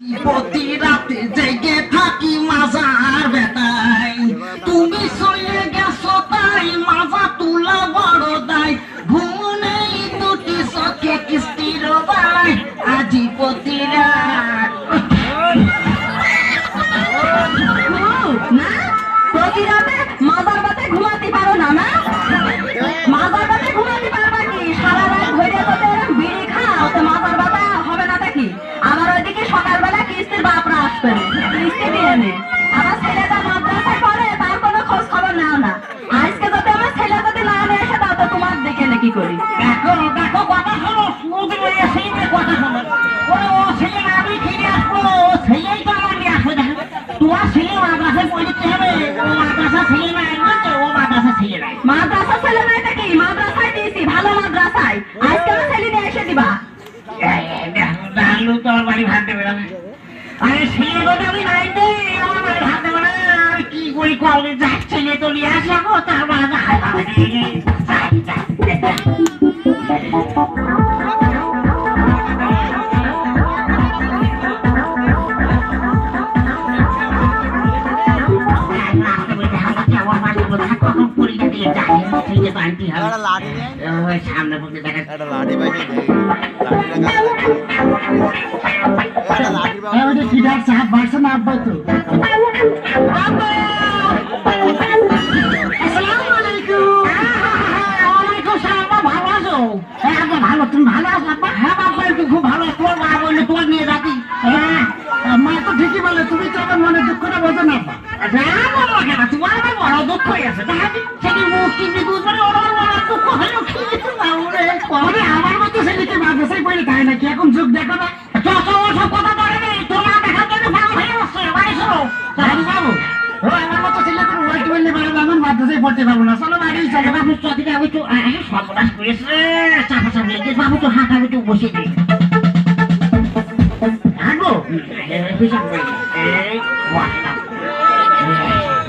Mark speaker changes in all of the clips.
Speaker 1: প্রতি রাতে জেগে থাকি মাজার বেটাই তুমি চলে গেছো তাই মাজা তুলা বড় দাই ঘুম নেই দুটি চোখে কিস্তির বাই আজি প্রতি রাত
Speaker 2: প্রতি রাতে তোমার
Speaker 1: ছেলে মাদ্রাসায় পড়তে হবে। ও মাদ্রাসা ছেলে না বুঝছ ও মাদ্রাসা ছেলে নাই।
Speaker 2: মাদ্রাসা ছেলে নাই নাকি? মাদ্রাসায় দিয়েছি ভালো মাদ্রাসায়। আজকে ছেলে নিয়ে এসে দিবা।
Speaker 1: ডালু তো বাড়ি ভাত দেবে না। আরে ছেলে কথা আমি নাই দে আমার বাড়ি ভাত দেবে না। কি করি কবে যাক ছেলে তো নিয়ে আসে গো তার বাড়ি সামনে পড়তে দেখা
Speaker 3: লাঠি
Speaker 1: বাড়ছে না আব্বা তো। না বলো কেন তোমার আমার বড় দুঃখ দেখা সেটি মানে ওর আমার বড় দুঃখ হলো কি বাবুরে কবে আমার মতো ছেলেকে মাদ্রাসায় পড়ে তাই নাকি এখন যুগ দেখো না যত সব কথা বলে তোমার দেখার জন্য ভালো হয়ে আসছে বাড়ি শোনো বাবু ও আমার মতো ছেলে কোনো ওয়াইট বললে পারে আমার মাদ্রাসায় পড়তে পারব না চলো বাড়ি চলো বাবু চদিকে আমি তো সর্বনাশ করেছে চাপা চাপ লেগে বাবু তো হাত আমি তো বসে দিই হাঁটবো হিসাব করে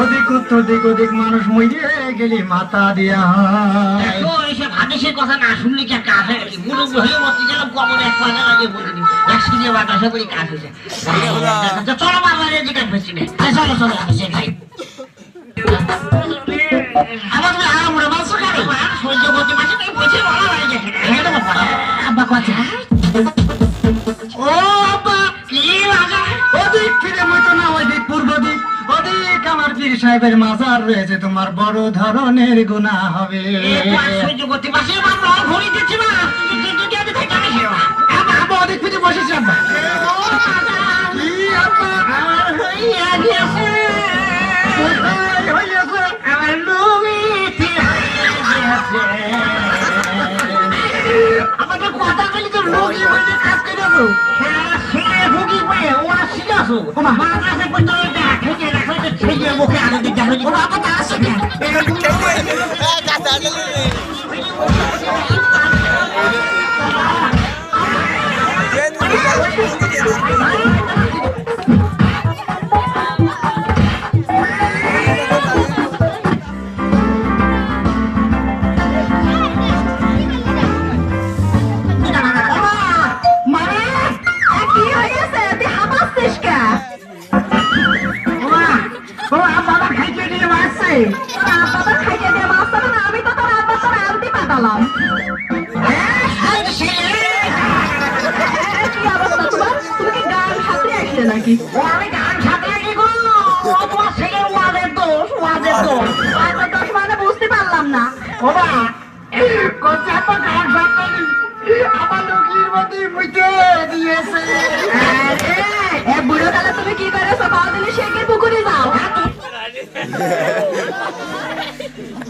Speaker 4: ওদিক উত্তর দিক ওদিক মানুষ মরিয়ে গেলি মাথা দিয়া। হয়
Speaker 1: দেখো এইসব হাদিসের কথা না শুনলে কি আর কাজ মুরুব হয়ে মরতে গেলাম কবরে এক লাগে বলে দিন এক সিজে বাতাসে করে কাজ হয়েছে। চলো বাবা রে যেটা বেশি নেই চলো চলো আমি সে খাই। আবার তুমি আরাম করে সহ্য করতে পারছি বলা হয়ে গেছে আব্বা কথা
Speaker 4: সাহেবের মাজার রয়েছে তোমার বড় ধরনের গুণা হবে।
Speaker 1: আমাদের কথা বলি তো রোগী বলে কাজ করে দেবো হ্যাঁ রোগী ও আসো। মাদ্রাসা পর্যন্ত দেখা মুখে আলো দিতে হবে। খাইতে
Speaker 2: দিয়ে মাছ আমি তো তোর আব্বা তোর আনতে পাঠালাম কি অবস্থা তোমার তুমি কি গান সাঁতরে আসলে নাকি
Speaker 1: আমি গান সাথে কি গো তোমার ছেলে ওয়াদের দোষ ওয়াদের দোষ
Speaker 2: দোষ মানে বুঝতে পারলাম না
Speaker 1: ওবা কোথা তো গান সাথে আমার লোকের মধ্যে মুইতে দিয়েছে
Speaker 2: বুড়ো কালে তুমি কি করেছ? সে কি পুকুরে যাও। Oh, my God.